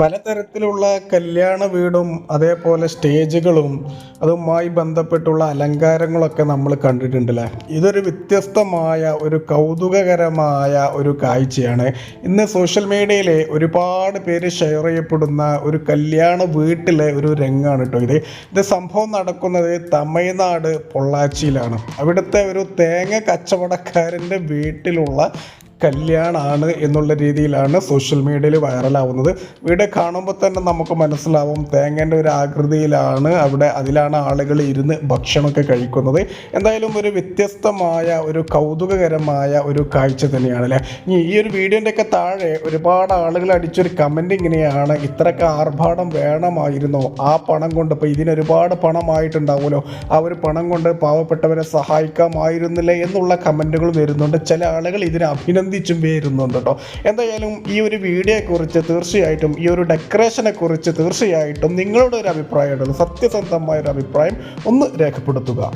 പലതരത്തിലുള്ള കല്യാണ വീടും അതേപോലെ സ്റ്റേജുകളും അതുമായി ബന്ധപ്പെട്ടുള്ള അലങ്കാരങ്ങളൊക്കെ നമ്മൾ കണ്ടിട്ടുണ്ടല്ലേ? ഇതൊരു വ്യത്യസ്തമായ ഒരു കൗതുകകരമായ ഒരു കാഴ്ചയാണ്. ഇന്ന് സോഷ്യൽ മീഡിയയിലെ ഒരുപാട് പേര് ഷെയർ ചെയ്യപ്പെടുന്ന ഒരു കല്യാണ വീട്ടിലെ ഒരു രംഗമാണ് കേട്ടോ ഇത്. ഇത് സംഭവം നടക്കുന്നത് തമിഴ്നാട് പൊള്ളാച്ചിയിലാണ്. അവിടുത്തെ ഒരു തേങ്ങ കച്ചവടക്കാരന്റെ വീട്ടിലുള്ള കല്യാണമാണ് എന്നുള്ള രീതിയിലാണ് സോഷ്യൽ മീഡിയയിൽ വൈറലാവുന്നത്. വീഡിയോ കാണുമ്പോൾ തന്നെ നമുക്ക് മനസ്സിലാവും തേങ്ങേന്റെ ഒരു ആകൃതിയിലാണ് അവിടെ അതിലാണ് ആളുകൾ ഇരുന്ന് ഭക്ഷണമൊക്കെ കഴിക്കുന്നത്. എന്തായാലും ഒരു വ്യത്യസ്തമായ ഒരു കൗതുകകരമായ ഒരു കാഴ്ച തന്നെയാണ് അല്ലേ? ഇനി ഈ ഒരു വീഡിയോന്റെ ഒക്കെ താഴെ ഒരുപാട് ആളുകൾ അടിച്ചൊരു കമന്റ് ഇങ്ങനെയാണ് ഇത്രയൊക്കെ ആർഭാടം വേണമായിരുന്നോ? ആ പണം കൊണ്ട് ഇപ്പോൾ ഇതിനൊരുപാട് പണമായിട്ടുണ്ടാവുമല്ലോ? ആ ഒരു പണം കൊണ്ട് പാവപ്പെട്ടവരെ സഹായിക്കാമായിരുന്നില്ല എന്നുള്ള കമന്റുകൾ വരുന്നുണ്ട്. ചില ആളുകൾ ഇതിനെ അഭിനന്ദിച്ചും വരുന്നുണ്ട് കേട്ടോ. എന്തായാലും ഈ ഒരു വീഡിയോയെക്കുറിച്ച് തീർച്ചയായിട്ടും ഈ ഒരു ഡെക്കറേഷനെ കുറിച്ച് തീർച്ചയായിട്ടും നിങ്ങളുടെ ഒരു അഭിപ്രായം സത്യസന്ധമായ ഒരു അഭിപ്രായം ഒന്ന് രേഖപ്പെടുത്തുക.